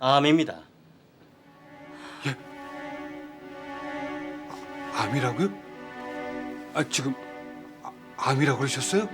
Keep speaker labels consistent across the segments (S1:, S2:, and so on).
S1: 암입니다.
S2: 암이라고요? 아 지금 아, 암이라고 그러셨어요?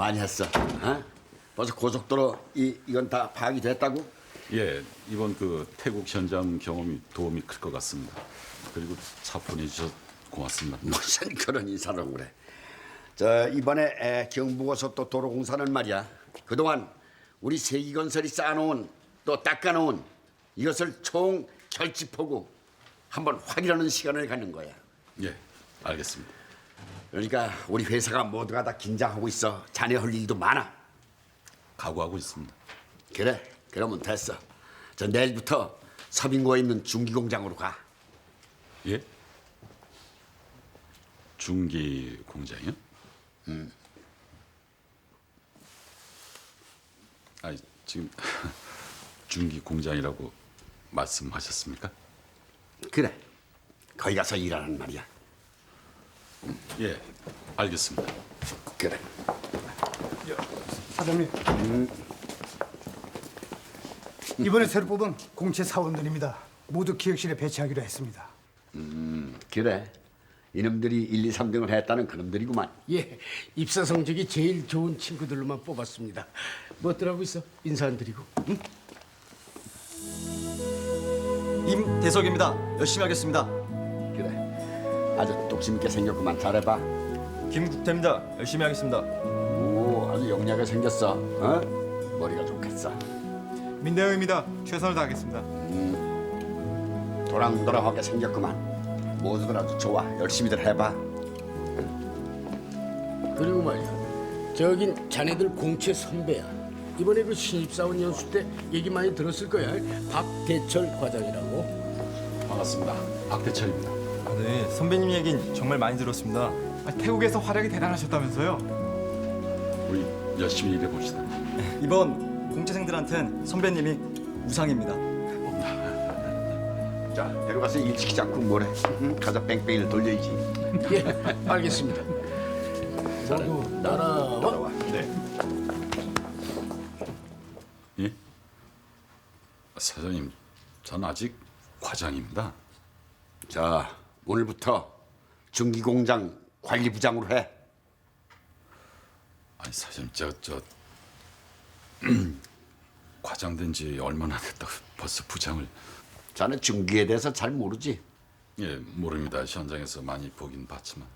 S3: 많이 했어. 어? 벌써 고속도로 이 이건 다 파악이 됐다고?
S4: 예, 이번 그 태국 현장 경험이 도움이 클 것 같습니다. 그리고 차 보내주셔서 고맙습니다.
S3: 무슨 그런 인사를 그래. 저 이번에 에, 경부고속도 도로공사는 말이야. 그동안 우리 세기건설이 쌓아놓은 또 닦아놓은 이것을 총 결집하고 한번 확인하는 시간을 갖는 거야.
S4: 예, 알겠습니다.
S3: 그러니까 우리 회사가 모두가 다 긴장하고 있어. 자네 할 일도 많아.
S4: 각오하고 있습니다.
S3: 그래, 그러면 됐어. 저 내일부터 서빙고에 있는 중기 공장으로 가.
S4: 예? 중기 공장이요? 음. 아, 지금 중기 공장이라고 말씀하셨습니까?
S3: 그래, 거기 가서 일하는 말이야.
S4: 예, 알겠습니다.
S3: 그래.
S5: 사장님. 이번에 새로 뽑은 공채 사원들입니다. 모두 기획실에 배치하기로 했습니다.
S3: 그래. 이놈들이 1, 2, 3등을 했다는 그놈들이구만.
S6: 예, 입사 성적이 제일 좋은 친구들로만 뽑았습니다. 뭐더라고 있어? 인사 안 드리고. 응?
S7: 임대석입니다. 열심히 하겠습니다.
S3: 그래. 아주 뚝심 있게 생겼구만. 잘해봐.
S7: 김국태입니다. 열심히 하겠습니다.
S3: 오, 아주 영리하게 생겼어. 어? 머리가 좋겠어.
S8: 민대영입니다. 최선을 다하겠습니다.
S3: 도랑도랑하게 생겼구만. 모두들 아주 좋아. 열심히들 해봐.
S6: 그리고 말이야, 저긴 자네들 공채 선배야. 이번에 그 신입사원 연수 때 얘기 많이 들었을 거야. 박대철 과장이라고.
S4: 반갑습니다. 박대철입니다.
S8: 아, 네, 선배님 얘긴 정말 많이 들었습니다. 아, 태국에서 활약이 대단하셨다면서요?
S4: 우리 열심히 일해 봅시다.
S7: 이번 공채생들한텐 선배님이 우상입니다.
S3: 자, 데려가서 일 시키자고 뭐래. 응? 가서 뺑뺑이를 돌려야지.
S6: 예, 알겠습니다. 모두 따라와.
S3: 따라와.
S4: 예? 사장님, 전 아직 과장입니다.
S3: 자, 오늘부터 중기공장 관리부장으로 해.
S4: 아니 사장님, 저저 과장 된 지 얼마나 됐다고 벌써 부장을
S3: 자네 중기에 대해서 잘 모르지.
S4: 예 모릅니다. 현장에서 많이 보긴 봤지만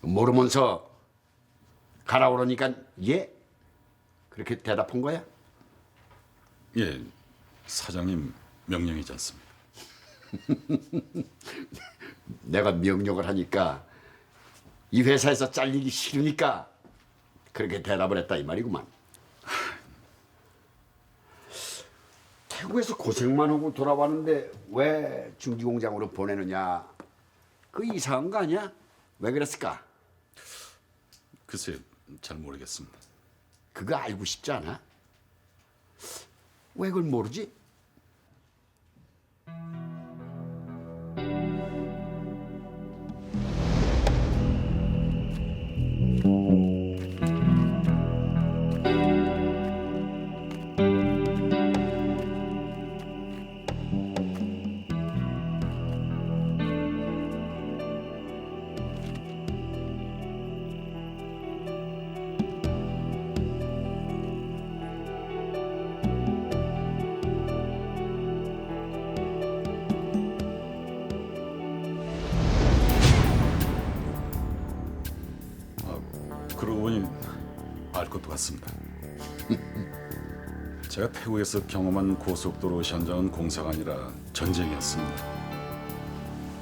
S3: 모르면서 가라 그러니까 예? 그렇게 대답한 거야?
S4: 예 사장님 명령이지 않습니까?
S3: 내가 명령을 하니까 이 회사에서 잘리기 싫으니까 그렇게 대답을 했다 이 말이구만. 태국에서 고생만 하고 돌아왔는데 왜 중기공장으로 보내느냐? 그 이상한 거 아니야? 왜 그랬을까?
S4: 글쎄 잘 모르겠습니다.
S3: 그거 알고 싶지 않아? 왜 그걸 모르지?
S4: 같습니다. 제가 태국에서 경험한 고속도로 현장은 공사가 아니라 전쟁이었습니다.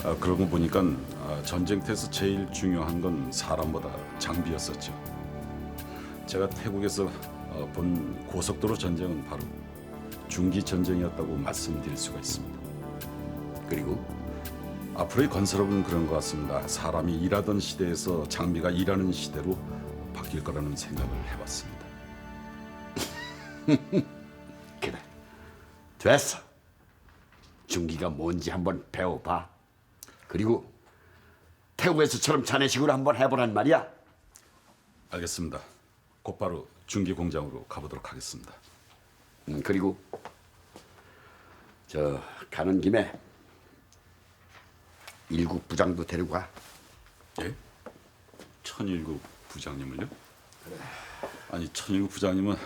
S4: 아, 그러고 보니까 아, 전쟁터에서 제일 중요한 건 사람보다 장비였었죠. 제가 태국에서 어, 본 고속도로 전쟁은 바로 중기 전쟁이었다고 말씀드릴 수가 있습니다.
S3: 그리고
S4: 앞으로의 건설업은 그런 것 같습니다. 사람이 일하던 시대에서 장비가 일하는 시대로 바뀔 거라는 생각을 해봤습니다.
S3: 그래 됐어 중기가 뭔지 한번 배워봐 그리고 태국에서처럼 자네식으로 한번 해보란 말이야
S4: 알겠습니다. 곧바로 중기 공장으로 가보도록 하겠습니다.
S3: 음, 그리고 저 가는 김에 일국 부장도 데리고 가
S4: 예? 천일국 부장님을요? 아니 천일국 부장님은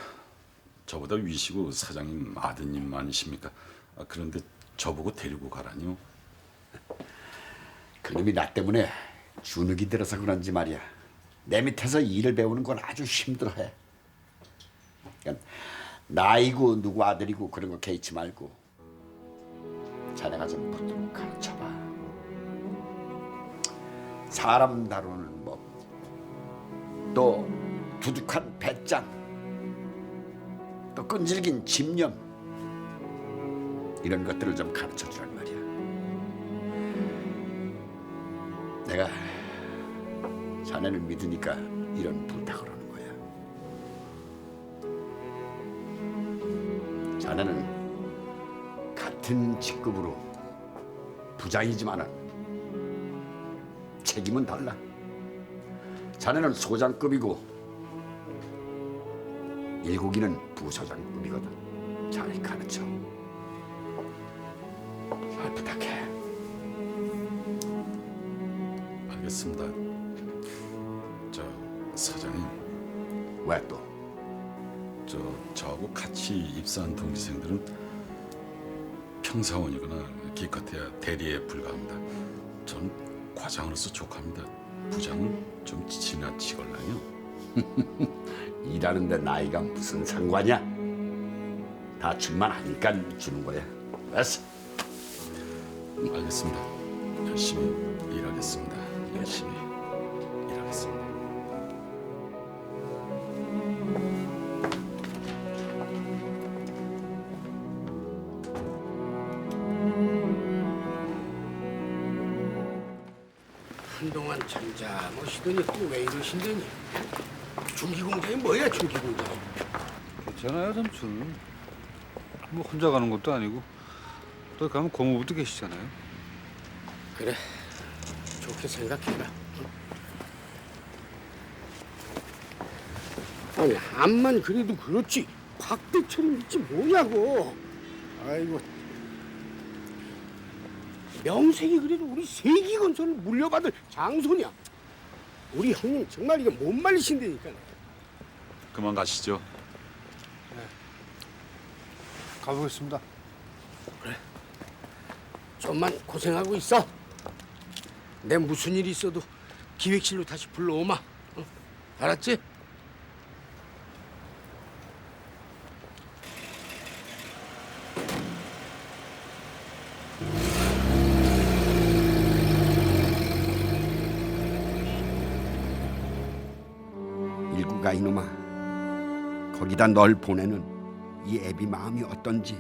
S4: 저보다 위시고 사장님 아드님 아니십니까? 아, 그런데 저보고 데리고 가라니요?
S3: 그놈이 나 때문에 주눅이 들어서 그런지 말이야 내 밑에서 일을 배우는 건 아주 힘들어해 그러니까 나이고 누구 아들이고 그런 거 개의치 말고 자네가 좀 붙들고 가르쳐봐 사람 다루는 법 또 두둑한 배짱 또 끈질긴 집념 이런 것들을 좀 가르쳐 주란 말이야 내가 자네를 믿으니까 이런 부탁을 하는 거야. 자네는 같은 직급으로 부장이지만은 책임은 달라. 자네는 소장급이고 일국이는 부소장급이거든. 잘 가르쳐. 잘 부탁해.
S4: 알겠습니다. 저 사장님,
S3: 왜 또?
S4: 저 저하고 같이 입사한 동기생들은 평사원이거나 기껏해야 대리에 불과합니다. 전 과장으로서 족합니다. 부장은 좀 지나치걸라요.
S3: 일하는데 나이가 무슨 상관이야? 다 줄만 하니까 주는 거야. 알았어.
S4: 알겠습니다. 열심히 일하겠습니다. 열심히 일하겠습니다.
S6: 잠잠하시더니 또왜 이러신다니? 중기공장이 뭐야 중기공장?
S9: 괜찮아요 삼촌. 뭐 혼자 가는 것도 아니고 또 가면 고모부도 계시잖아요.
S6: 그래 좋게 생각해라. 아니 암만 그래도 그렇지 박대철이 있지 뭐냐고. 아이고 명색이 그래도 우리 세기건설을 물려받을 장손이야. 우리 형님 정말 이게 못 말리신다니까.
S4: 그만 가시죠.
S9: 가보겠습니다.
S6: 좀만 고생하고 있어. 내 무슨 일 있어도 기획실로 다시 불러오마. 응? 알았지?
S3: 거기다 널 보내는 이 애비 마음이 어떤지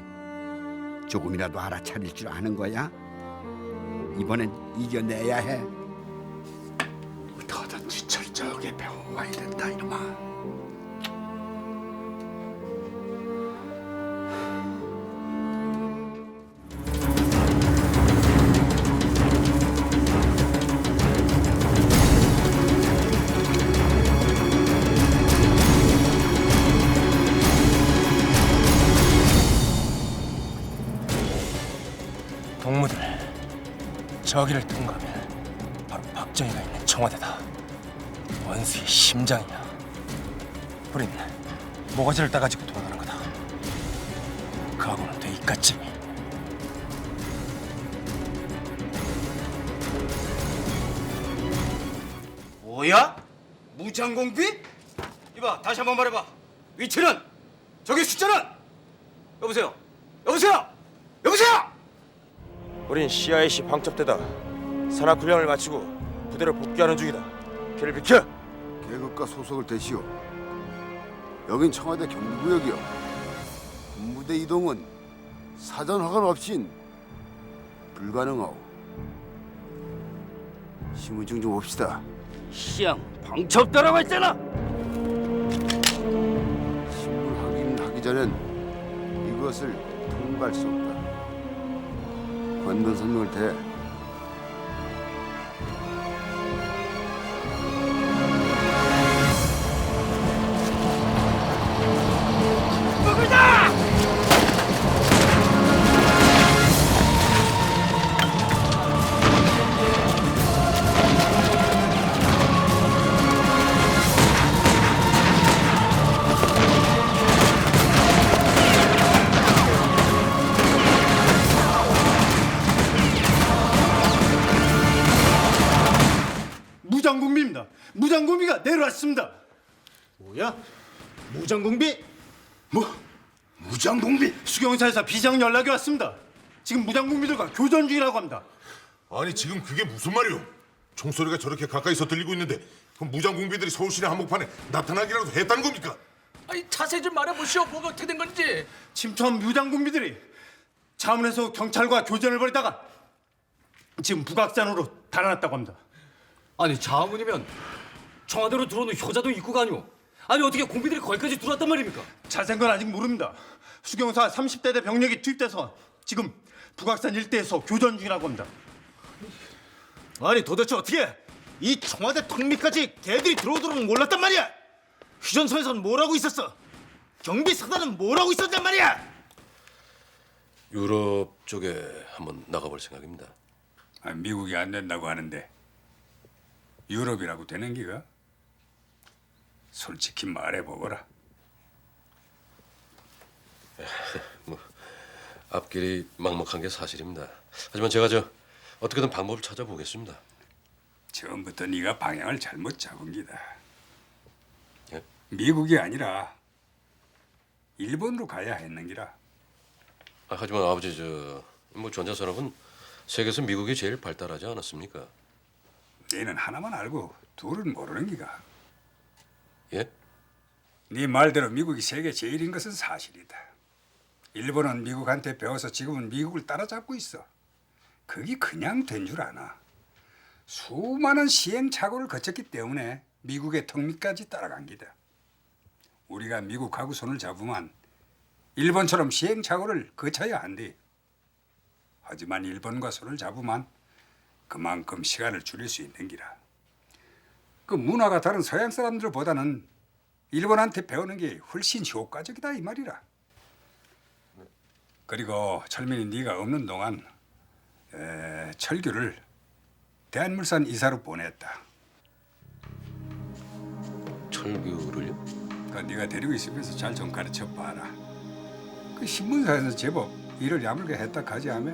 S3: 조금이라도 알아차릴 줄 아는 거야? 이번엔 이겨내야 해 더든지 철저하게 배워와야 된다 이놈아
S10: 저기를 통과하면 바로 박정희가 있는 청와대다. 원수의 심장이야. 우린 모가지를 따가지고 돌아가는 거다. 그하고는 돼 있겠지.
S6: 뭐야? 무장공비?
S1: 이봐 다시 한번 말해봐 위치는 저기 숫자는 여보세요 여보세요 여보세요
S2: 우린 CIC 방첩대다 산악 훈련을 마치고 부대로 복귀하는 중이다. 길을 비켜.
S11: 계급과 소속을 대시오. 여긴 청와대 경비구역이요. 무대 이동은 사전 허가 없인 불가능하오. 신분증 좀 봅시다.
S1: 시양 방첩대라고 했잖아
S11: 신분 확인하기 전엔 이것을 통과할 수 없다. 관변 설명을
S7: 무장공비?
S12: 뭐? 무장공비? 수경사에서 비상 연락이 왔습니다. 지금 무장공비들과 교전 중이라고 합니다.
S13: 아니 지금 그게 무슨 말이오? 총소리가 저렇게 가까이서 들리고 있는데 그럼 무장공비들이 서울시내 한복판에 나타나기라도 했다는 겁니까?
S6: 아니 자세히 좀 말해보시오. 뭐가 어떻게 된 건지.
S12: 침투한 무장공비들이 자문에서 경찰과 교전을 벌이다가 지금 북악산으로 달아났다고 합니다.
S1: 아니 자문이면 청와대로 들어오는 효자도 입구가 아니오 아니 어떻게 공비들이 거기까지 들어왔단 말입니까
S12: 자세한 건 아직 모릅니다. 수경사 30대대 병력이 투입돼서 지금 북악산 일대에서 교전 중이라고 합니다.
S7: 아니 도대체 어떻게 이 청와대 턱밑까지 개들이 들어오도록 몰랐단 말이야? 휴전소에선 뭘 하고 있었어? 경비 사단은 뭘 하고 있었단 말이야?
S2: 유럽 쪽에 한번 나가볼 생각입니다.
S9: 아, 미국이 안 된다고 하는데 유럽이라고 되는 기가? 솔직히 말해보거라.
S2: 뭐 앞길이 막막한 게 사실입니다. 하지만 제가 저 어떻게든 방법을 찾아보겠습니다.
S9: 처음부터 네가 방향을 잘못 잡은 기다.
S2: 예?
S9: 미국이 아니라 일본으로 가야 했는 기라.
S2: 아, 하지만 아버지 저뭐 전자산업은 세계에서 미국이 제일 발달하지 않았습니까?
S9: 너는 하나만 알고 둘은 모르는 기가.
S2: 예?
S9: 네 말대로 미국이 세계 제일인 것은 사실이다. 일본은 미국한테 배워서 지금은 미국을 따라잡고 있어. 그게 그냥 된 줄 아나. 수많은 시행착오를 거쳤기 때문에 미국의 턱밑까지 따라간 기다. 우리가 미국하고 손을 잡으면 일본처럼 시행착오를 거쳐야 한대. 하지만 일본과 손을 잡으면 그만큼 시간을 줄일 수 있는 기라. 그 문화가 다른 서양 사람들보다는 일본한테 배우는 게 훨씬 효과적이다 이 말이라. 그리고 철민이 네가 없는 동안 에, 철규를 대한물산 이사로 보냈다.
S2: 철규를요?
S9: 그 네가 데리고 있으면서 잘 좀 가르쳐 봐라. 그 신문사에서 제법 일을 야물게 했다 가지 하며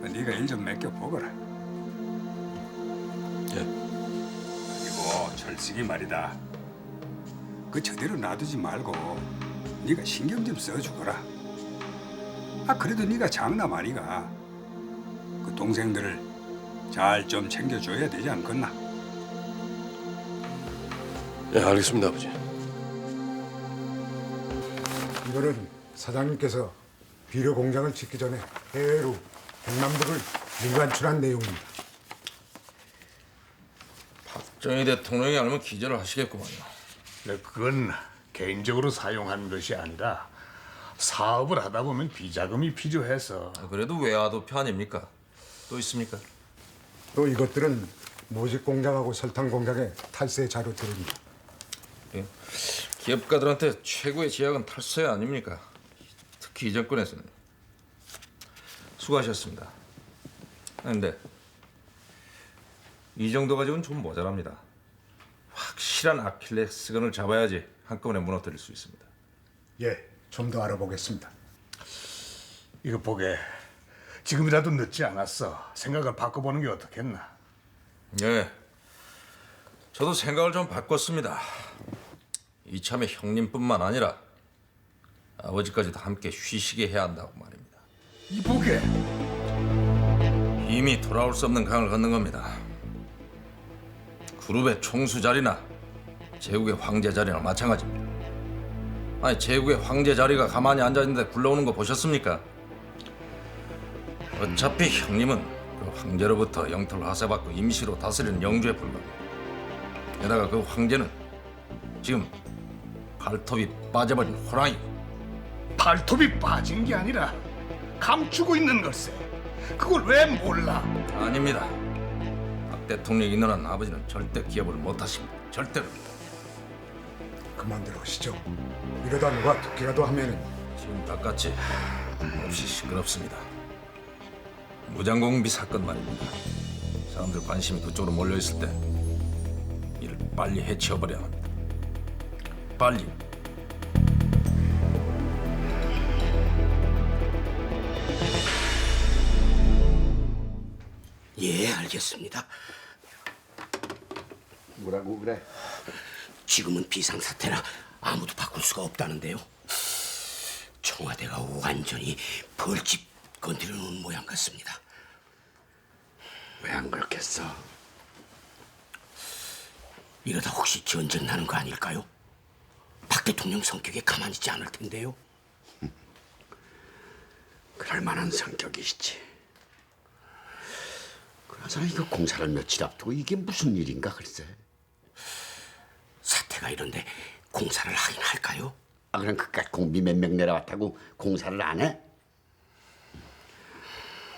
S9: 그 네가 일 좀 맡겨 보거라.
S2: 예.
S9: 그리고 철식이 말이다. 그 저대로 놔두지 말고 네가 신경 좀 써주거라. 아 그래도 네가 장남 아니가. 그 동생들을 잘 좀 챙겨줘야 되지 않겠나?
S2: 예, 알겠습니다, 아버지.
S14: 이거는 사장님께서 비료 공장을 짓기 전에 해외로 백남들을 밀반출한 내용입니다.
S15: 박정희 대통령이 알면 기절을 하시겠구만요.
S16: 네, 그건 개인적으로 사용한 것이 아니라 사업을 하다 보면 비자금이 필요해서
S15: 그래도 외화도표 아닙니까? 또 있습니까?
S14: 또 이것들은 모직 공장하고 설탕 공장의 탈세 자료들입니다.
S15: 예. 기업가들한테 최고의 제약은 탈세 아닙니까? 특히 이 정권에서는 수고하셨습니다. 그런데 이 정도 가지고는 좀 모자랍니다. 확실한 아킬레스건을 잡아야지 한꺼번에 무너뜨릴 수 있습니다.
S14: 예, 좀 더 알아보겠습니다.
S16: 이거 보게 지금이라도 늦지 않았어. 생각을 바꿔보는 게 어떻겠나?
S15: 예. 저도 생각을 좀 바꿨습니다. 이참에 형님뿐만 아니라 아버지까지도 함께 쉬시게 해야 한다고 말입니다.
S6: 이 보게
S15: 이미 돌아올 수 없는 강을 건넌 겁니다. 그룹의 총수 자리나 제국의 황제 자리나 마찬가지입니다. 아니 제국의 황제 자리가 가만히 앉아 있는데 굴러오는 거 보셨습니까? 어차피 형님은 그 황제로부터 영토를 하사받고 임시로 다스리는 영주에 불과합니다. 게다가 그 황제는 지금 발톱이 빠져버린 호랑이.
S16: 발톱이 빠진 게 아니라 감추고 있는 걸세. 그걸 왜 몰라?
S15: 아닙니다. 박 대통령이 있는 아버지는 절대 기업을 못하십니다. 절대로.
S14: 그만들 하시죠. 이러다 누가 듣기라도 하면은
S15: 지금 바깥이 없이 시끄럽습니다. 무장공비 사건 말입니다. 사람들 관심이 그쪽으로 몰려 있을 때 이를 빨리 해치워버려야 합니다. 빨리.
S6: 예, 알겠습니다.
S3: 뭐라고 그래?
S6: 지금은 비상사태라 아무도 바꿀 수가 없다는데요. 청와대가 완전히 벌집 건드려 놓은 모양 같습니다.
S3: 왜 안 그렇겠어?
S6: 이러다 혹시 전쟁 나는 거 아닐까요? 박 대통령 성격에 가만히 있지 않을 텐데요.
S3: 그럴 만한 성격이시지. 그나저나 이거 공사를 며칠 앞두고 이게 무슨 일인가 글쎄.
S6: 사태가 이런데 공사를 하긴 할까요?
S3: 아 그럼 그깟 공비 몇 명 내려왔다고 공사를 안 해?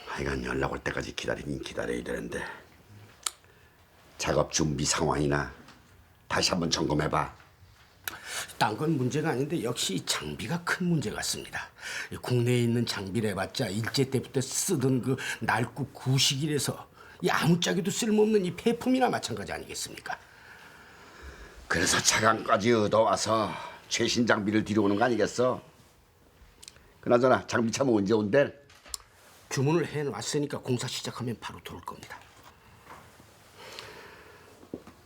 S3: 하여간 연락 올 때까지 기다리긴 기다려야 되는데 작업 준비 상황이나 다시 한번 점검해봐.
S6: 딴 건 문제가 아닌데 역시 이 장비가 큰 문제 같습니다. 이 국내에 있는 장비를 해봤자 일제 때부터 쓰던 그 낡고 구식이라서 이 아무짝에도 쓸모없는 이 폐품이나 마찬가지 아니겠습니까?
S3: 그래서 차관까지 얻어와서 최신 장비를 들여오는 거 아니겠어? 그나저나 장비 참 언제 온대?
S6: 주문을 해놨으니까 공사 시작하면 바로 들어올 겁니다.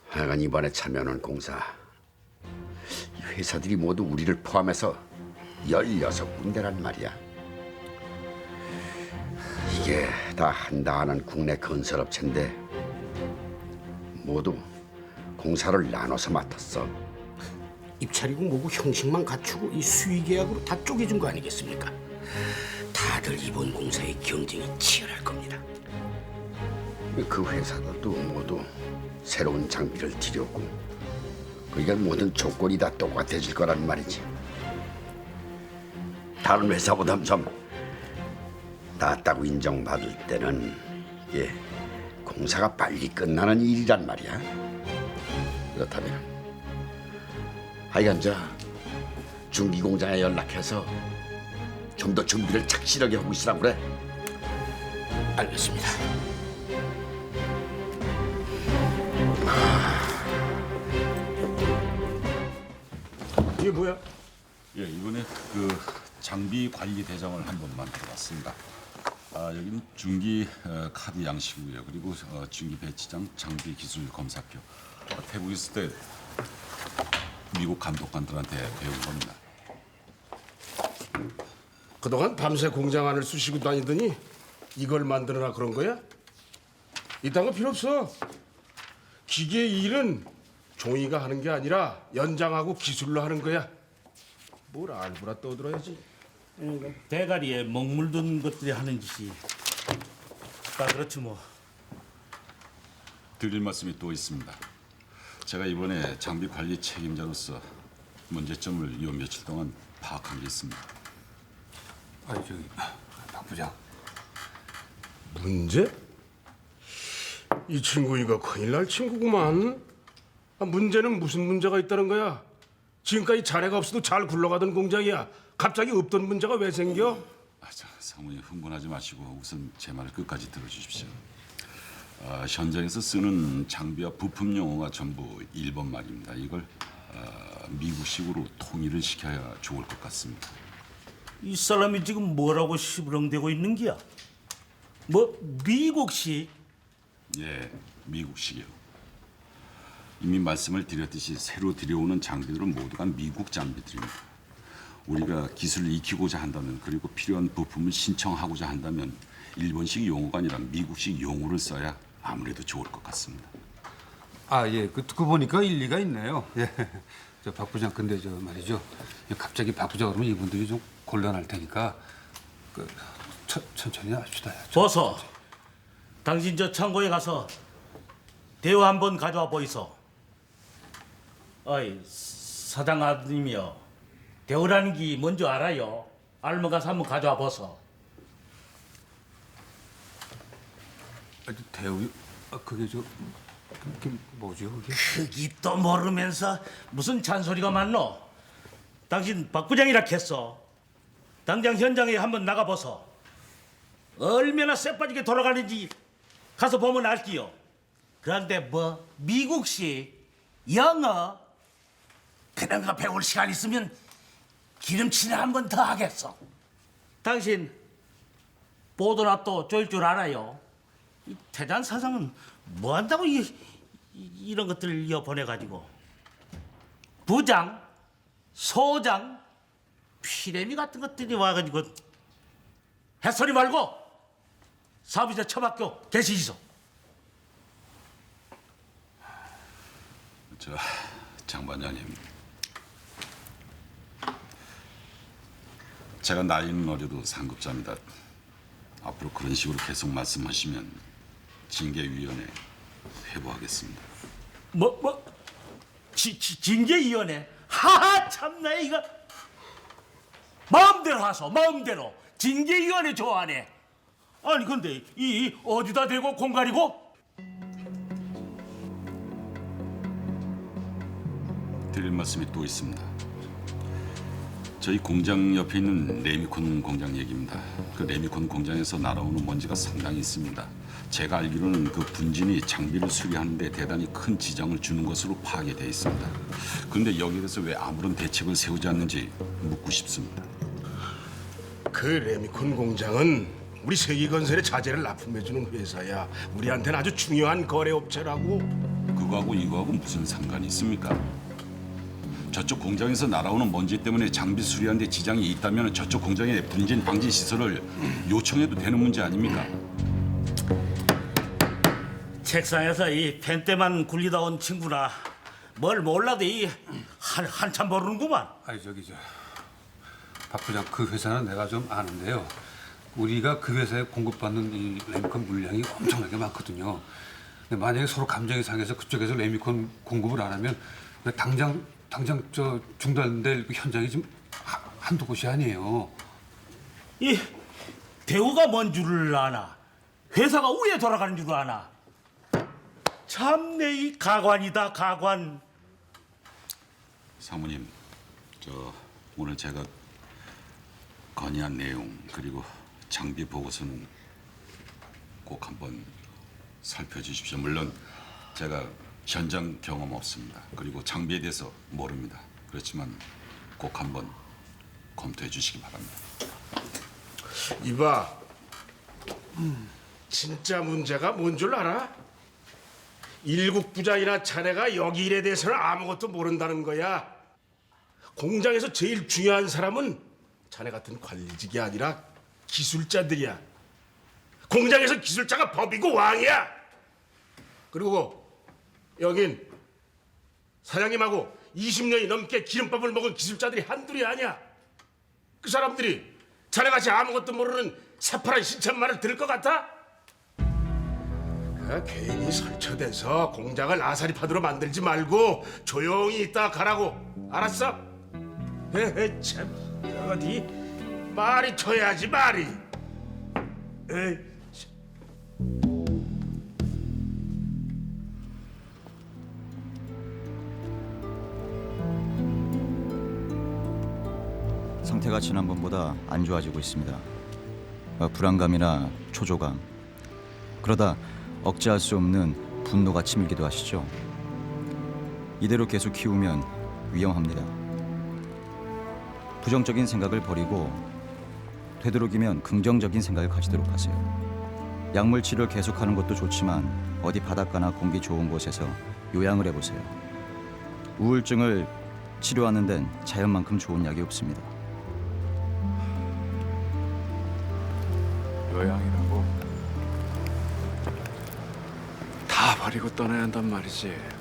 S3: 하여간 이번에 참여하는 공사 이 회사들이 모두 우리를 포함해서 16군데란 말이야 이게 다 한다 하는 국내 건설업체인데 모두 공사를 나눠서 맡았어
S6: 입찰이고 뭐고 형식만 갖추고 이 수의 계약으로 다 쪼개준 거 아니겠습니까? 다들 이번 공사의 경쟁이 치열할 겁니다.
S3: 그 회사들도 모두 새로운 장비를 들여오고 그러니까 모든 조건이 다 똑같아질 거란 말이지 다른 회사보다 좀 낫다고 인정받을 때는 예 공사가 빨리 끝나는 일이란 말이야 그렇다면 하여간 저 중기 공장에 연락해서 좀 더 준비를 착실하게 하고 있으라고 그래
S6: 알겠습니다.
S4: 이게 뭐야? 예, 이번에 그 장비 관리 대장을 한 번 만 들어봤습니다. 아, 여기는 중기 어, 카드 양식이고요. 그리고 어, 중기 배치장 장비 기술 검사표. 어, 태국에 있을 때 미국 감독관들한테 배운 겁니다.
S6: 그동안 밤새 공장 안을 쑤시고 다니더니 이걸 만들어라 그런 거야? 이딴 거 필요 없어. 기계 일은 종이가 하는 게 아니라 연장하고 기술로 하는 거야. 뭘 알부라 떠들어야지.
S17: 대가리에 먹물든 것들이 하는 짓이 다 그렇지 뭐.
S4: 드릴 말씀이 또 있습니다. 제가 이번에 장비 관리 책임자로서 문제점을 요 며칠 동안 파악한 게 있습니다.
S6: 아니 저기 박 부장. 문제? 이 친구 이거 큰일 날 친구구만. 아, 문제는 무슨 문제가 있다는 거야? 지금까지 자네가 없어도 잘 굴러가던 공장이야. 갑자기 없던 문제가 왜 생겨?
S4: 아, 저, 사모님 흥분하지 마시고 우선 제 말을 끝까지 들어주십시오. 아, 현장에서 쓰는 장비와 부품 용어가 전부 일본 말입니다. 이걸 아, 미국식으로 통일을 시켜야 좋을 것 같습니다.
S17: 이 사람이 지금 뭐라고 시부렁대고 있는 기야? 뭐 미국식?
S4: 예, 미국식이요. 이미 말씀을 드렸듯이 새로 들여오는 장비들은 모두가 미국 장비들입니다. 우리가 기술을 익히고자 한다면 그리고 필요한 부품을 신청하고자 한다면 일본식 용어가 아니라 미국식 용어를 써야 아무래도 좋을 것 같습니다.
S18: 아, 예. 그 듣고 보니까 일리가 있네요. 예. 저박 부장 근데 저 말이죠. 갑자기 바쁘자 그러면 이분들이 좀 곤란할 테니까 그 천, 천천히 합시다.
S17: 버서 당신 저 창고에 가서 대우 한번 가져와 보이소. 어이 사장 아드님이요. 대우라는 게 뭔지 알아요? 알면 가서 한번 가져와 보소.
S18: 대우 아, 그게 저 그게 뭐죠 그게?
S17: 그기 또 모르면서 무슨 잔소리가 많노? 당신 박 부장이라 했어. 당장 현장에 한번 나가 보소. 얼마나 쎄빠지게 돌아가는지 가서 보면 알기요. 그런데 뭐 미국식 영어 그런 거 배울 시간 있으면 기름칠을 한 번 더 하겠어. 당신 보도나 또 쫄 줄 알아요. 이 대단 사장은 뭐 한다고 이, 이- 이 런 것들을 이어 보내가지고 부장, 소장, 피레미 같은 것들이 와가지고 햇소리 말고 사부자 처박교 계시소.
S4: 저 장반장님, 제가 나이는 어려도 상급자입니다. 앞으로 그런 식으로 계속 말씀하시면 징계위원회 회부하겠습니다.
S17: 뭐 뭐? 지, 지, 징계위원회. 하하 참나 이거 마음대로 하소 마음대로 징계위원회 좋아하네. 아니 근데 이 어디다 대고 공갈이고?
S4: 드릴 말씀이 또 있습니다. 저희 공장 옆에 있는 레미콘 공장 얘기입니다. 그 레미콘 공장에서 날아오는 먼지가 상당히 있습니다. 제가 알기로는 그 분진이 장비를 수리하는데 대단히 큰 지장을 주는 것으로 파악이 돼 있습니다. 그런데 여기에 대해서 왜 아무런 대책을 세우지 않는지 묻고 싶습니다.
S19: 그 레미콘 공장은 우리 세기건설의 자재를 납품해주는 회사야. 우리한테는 아주 중요한 거래업체라고.
S4: 그거하고 이거하고 무슨 상관이 있습니까? 저쪽 공장에서 날아오는 먼지 때문에 장비 수리하는데 지장이 있다면 저쪽 공장에 분진 방지 시설을 요청해도 되는 문제 아닙니까?
S17: 책상에서 이 펜때만 굴리다 온 친구라 뭘 몰라도 이 한, 한참 모르는구만.
S18: 아니 저기 저박 부장 그 회사는 내가 좀 아는데요. 우리가 그 회사에 공급받는 이 레미콘 물량이 엄청나게 많거든요. 근데 만약에 서로 감정이 상해서 그쪽에서 레미콘 공급을 안 하면 당장 당장 저 중단될 그 현장이 지금 하- 한두 곳이 아니에요.
S17: 이 대우가 뭔 줄을 아나? 회사가 우에 돌아가는 줄을 아나? 참 내 이 가관이다 가관.
S4: 사모님, 저 오늘 제가 건의한 내용 그리고 장비 보고서는 꼭 한번 살펴주십시오. 물론 제가 현장 경험 없습니다. 그리고 장비에 대해서 모릅니다. 그렇지만 꼭 한번 검토해 주시기 바랍니다.
S19: 이봐, 진짜 문제가 뭔 줄 알아? 일국 부장이나 자네가 여기 일에 대해서는 아무것도 모른다는 거야. 공장에서 제일 중요한 사람은 자네 같은 관리직이 아니라 기술자들이야. 공장에서 기술자가 법이고 왕이야. 그리고 여긴 사장님하고 20년이 넘게 기름밥을 먹은 기술자들이 한둘이 아니야. 그 사람들이 자네같이 아무것도 모르는 새파란 신천말을 들을 것 같아? 그 괜히 설쳐대서 공장을 아사리 파도로 만들지 말고 조용히 있다 가라고. 알았어? 에헤 참. 어디? 말이 터야지 말이. 에이
S20: 상태가 지난번보다 안 좋아지고 있습니다. 어, 불안감이나 초조감. 그러다 억제할 수 없는 분노가 치밀기도 하시죠. 이대로 계속 키우면 위험합니다. 부정적인 생각을 버리고 되도록이면 긍정적인 생각을 가지도록 하세요. 약물 치료를 계속하는 것도 좋지만 어디 바닷가나 공기 좋은 곳에서 요양을 해보세요. 우울증을 치료하는 데는 자연만큼 좋은 약이 없습니다.
S21: 요양이라 고다 버리고 떠나야 한단 말이지.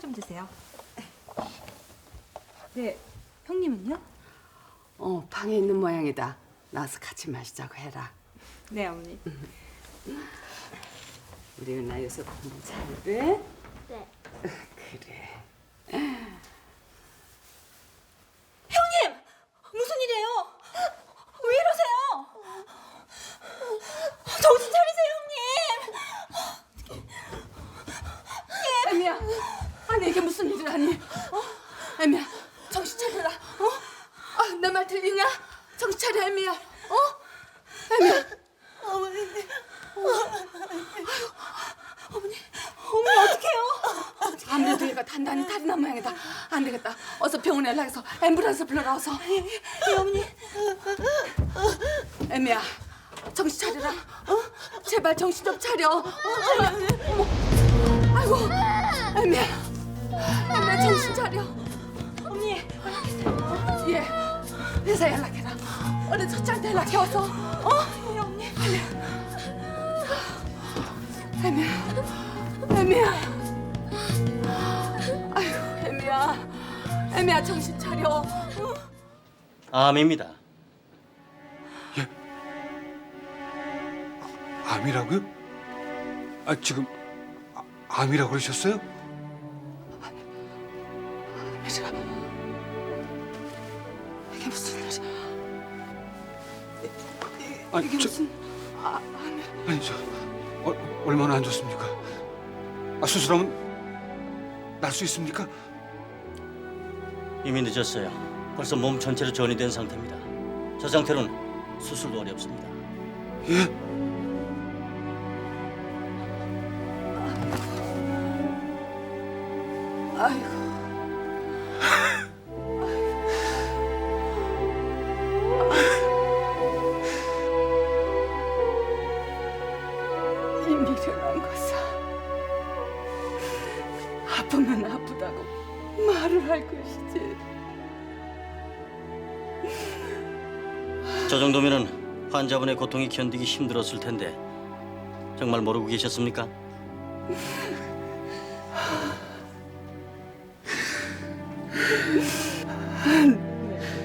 S22: 좀 주세요. 네, 형님은요?
S23: 어, 방에 있는 모양이다. 나와서 같이 마시자고 해라.
S22: 네, 어머니.
S23: 우리 은하 요새 공부 잘해?
S22: 네.
S23: 그래.
S22: 형님! 무슨 일이에요? 왜 이러세요? 정신 차리세요, 형님!
S23: 애미야, 아니 이게 무슨 일이라니? 어? 애미야, 정신 차려라. 어? 아, 내 말 들리냐? 정신 차려, 애미야. 어? 애미야.
S22: 어머니.
S23: 어머니, 어머니 어떡해요? 아무래도 얘가 단단히 다리 난 모양이다. 안 되겠다. 어서 병원 연락해서 앰뷸런스 불러라 어서. 예, 어머니. 애미야, 정신 차려라. 어? 제발 정신 좀 차려. 어? 어머. 아이고, 애미야. 애미야 정신 차려.
S22: 어머니.
S23: 예, 회사 연락해라. 얼른 저쪽한테 연락해 어서. 어?
S22: 예, 어머니.
S23: 애미야, 애미야. 아이고, 애미야. 애미야 정신 차려. 어?
S1: 암입니다.
S18: 암이라고요? 아 지금 아, 암이라고 그러셨어요?
S23: 이게 무슨 일이야?
S18: 아니
S23: 이게
S18: 저,
S23: 무슨? 아, 아니.
S18: 아니 저 어, 얼마나 안 좋습니까? 아 수술하면 날 수 있습니까?
S1: 이미 늦었어요. 벌써 몸 전체로 전이 된 상태입니다. 저 상태로는 수술도 어렵습니다.
S18: 예?
S23: 아이고.
S1: 환자분의 고통이 견디기 힘들었을 텐데 정말 모르고 계셨습니까?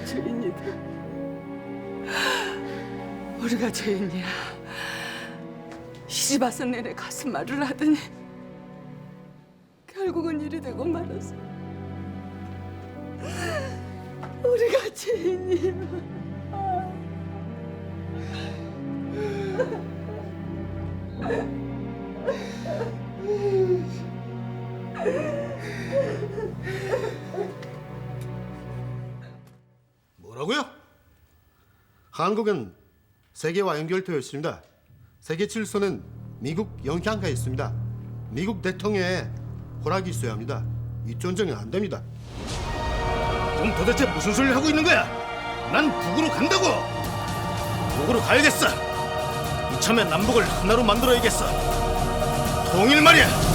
S23: 죄인이다. 우리가 죄인이야. 시집 와서 내내 가슴 말을 하더니 결국은 일이 되고 말았어. 우리가 죄인이야.
S24: 한국은 세계와 연결되어 있습니다. 세계 질서는 미국 영향하에 있습니다. 미국 대통령의 허락이 있어야 합니다. 이 전쟁은 안 됩니다.
S12: 넌 도대체 무슨 소리를 하고 있는 거야? 난 북으로 간다고. 북으로 가야겠어. 이참에 남북을 하나로 만들어야겠어. 통일 말이야.